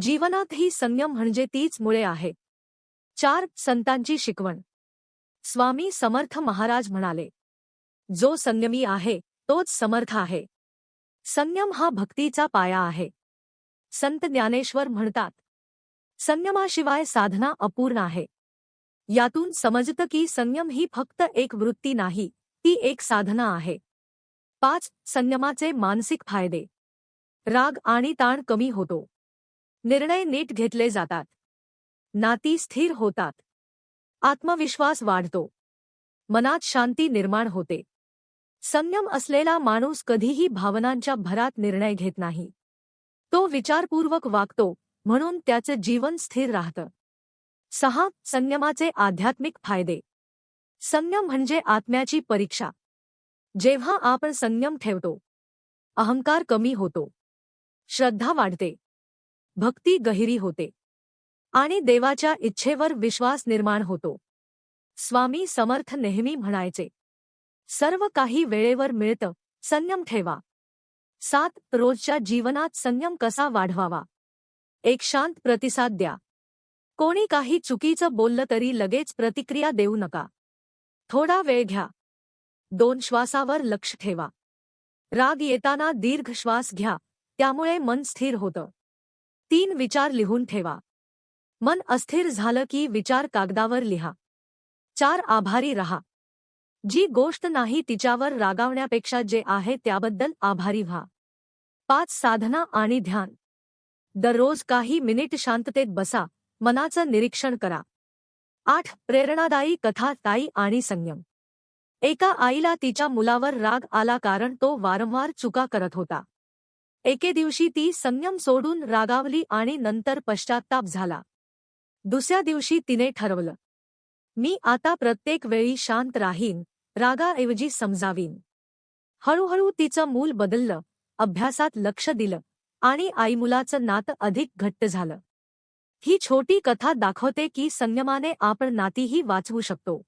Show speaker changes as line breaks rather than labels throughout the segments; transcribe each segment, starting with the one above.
जीवनात ही संयम म्हणजे तीच मुळे आहे. चार संतांची शिकवण. स्वामी समर्थ महाराज म्हणाले जो संयमी आहे तोच समर्थ आहे. संयम हा भक्तीचा पाया आहे. संत ज्ञानेश्वर म्हणतात संयमाशिवाय साधना अपूर्ण आहे. यातून समजतं की संयम ही फक्त एक वृत्ती नाही ती एक साधना आहे. पाच संयमाचे मानसिक फायदे. राग आणि ताण कमी होतो. निर्णय नीट घेतले जातात. नाती स्थिर होतात. आत्मविश्वास वाढतो. मनात शांती निर्माण होते. संयम असलेला माणूस कधीही भावनांच्या भरात निर्णय घेत नाही. तो विचारपूर्वक वागतो म्हणून त्याचं जीवन स्थिर राहतं. सहा संयमाचे आध्यात्मिक फायदे. संयम म्हणजे आत्म्याची परीक्षा. जेव्हा आपण संयम ठेवतो अहंकार कमी होतो. श्रद्धा वाढते. भक्ती गहिरी होते. आणि देवाच्या इच्छेवर विश्वास निर्माण होतो. स्वामी समर्थ नेहमी म्हणायचे सर्व काही वेळेवर मिळतं संयम ठेवा. सात रोजच्या जीवनात संयम कसा वाढवावा? एक शांत प्रतिसाद द्या. कोणी काही चुकीचं बोललं तरी लगेच प्रतिक्रिया देऊ नका. थोडा वेळ घ्या. दोन श्वासावर लक्ष ठेवा. राग येताना दीर्घ श्वास घ्या त्यामुळे मन स्थिर होतं. तीन विचार लिहून ठेवा. मन अस्थिर झालं की विचार कागदावर लिहा. चार आभारी रहा. जी गोष्ट नाही तिच्यावर रागावण्यापेक्षा जे आहे त्याबद्दल आभारी व्हा. पाच साधना आणि ध्यान. दररोज काही मिनिट शांततेत बसा मनाचं निरीक्षण करा. आठ प्रेरणादायी कथा ताई आणि संयम. एका आईला तिच्या मुलावर राग आला कारण तो वारंवार चुका करत होता. एके दिवशी ती संयम सोडून रागावली आणि नंतर पश्चाताप झाला. दुसऱ्या दिवशी तिने ठरवलं मी आता प्रत्येक वेळी शांत राहीन रागाऐवजी समजावीन. हळूहळू तिचं मूल बदललं अभ्यासात लक्ष दिलं आणि आईमुलाचं नातं अधिक घट्ट झालं. ही छोटी कथा दाखवते की संयमाने आपण नातीही वाचवू शकतो.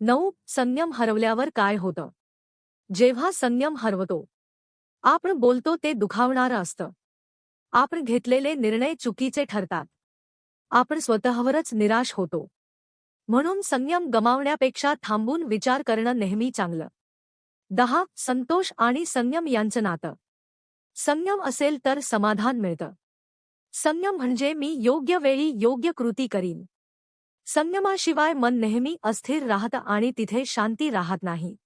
नऊ संयम हरवल्यावर काय होतं? जेव्हा संयम हरवतो आपण बोलतो ते दुखावणारं असतं. आपण घेतलेले निर्णय चुकीचे ठरतात. आपण स्वतःवरच निराश होतो. म्हणून संयम गमावण्यापेक्षा थांबून विचार करणं नेहमी चांगलं. दहा संतोष आणि संयम यांचं नातं. संयम असेल तर समाधान मिळतं. संयम म्हणजे मी योग्य वेळी योग्य कृती करीन. संयमाशिवाय मन नेहमी अस्थिर राहतं आणि तिथे शांती राहत नाही.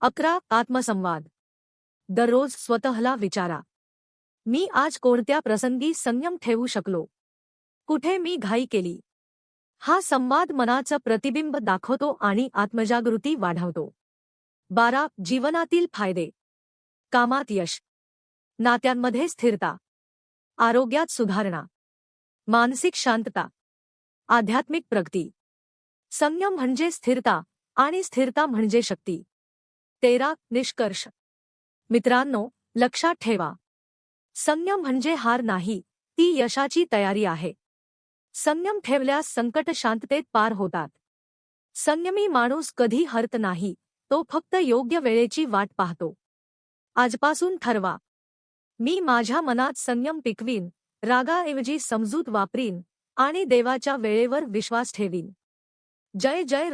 अकरा आत्मसंवाद. दररोज स्वतःला विचारा. मी आज कोणत्या प्रसंगी संयम ठेवू शकलो? कुठे मी घाई केली? हा संवाद मनाचं प्रतिबिंब दाखवतो आणि आत्मजागृती वाढवतो. बारा जीवनातील फायदे. कामात यश. नात्यांमध्ये स्थिरता. आरोग्यात सुधारणा. मानसिक शांतता. आध्यात्मिक प्रगती. संयम म्हणजे स्थिरता आणि स्थिरता म्हणजे शक्ती. तेरा निष्कर्ष. मित्रांनो लक्षात ठेवा. संयम म्हणजे हार नाही ती यशाची तयारी आहे. संयम ठेवल्यास संकट शांततेत पार होतात. संयमी माणूस कधी हरत नाही तो फक्त योग्य वेळेची वाट पाहतो. आजपासून ठरवा. मी माझ्या मनात संयम पिकवीन रागाऐवजी समजूत वापरीन आणि देवाच्या वेळेवर विश्वास ठेवीन. जय जय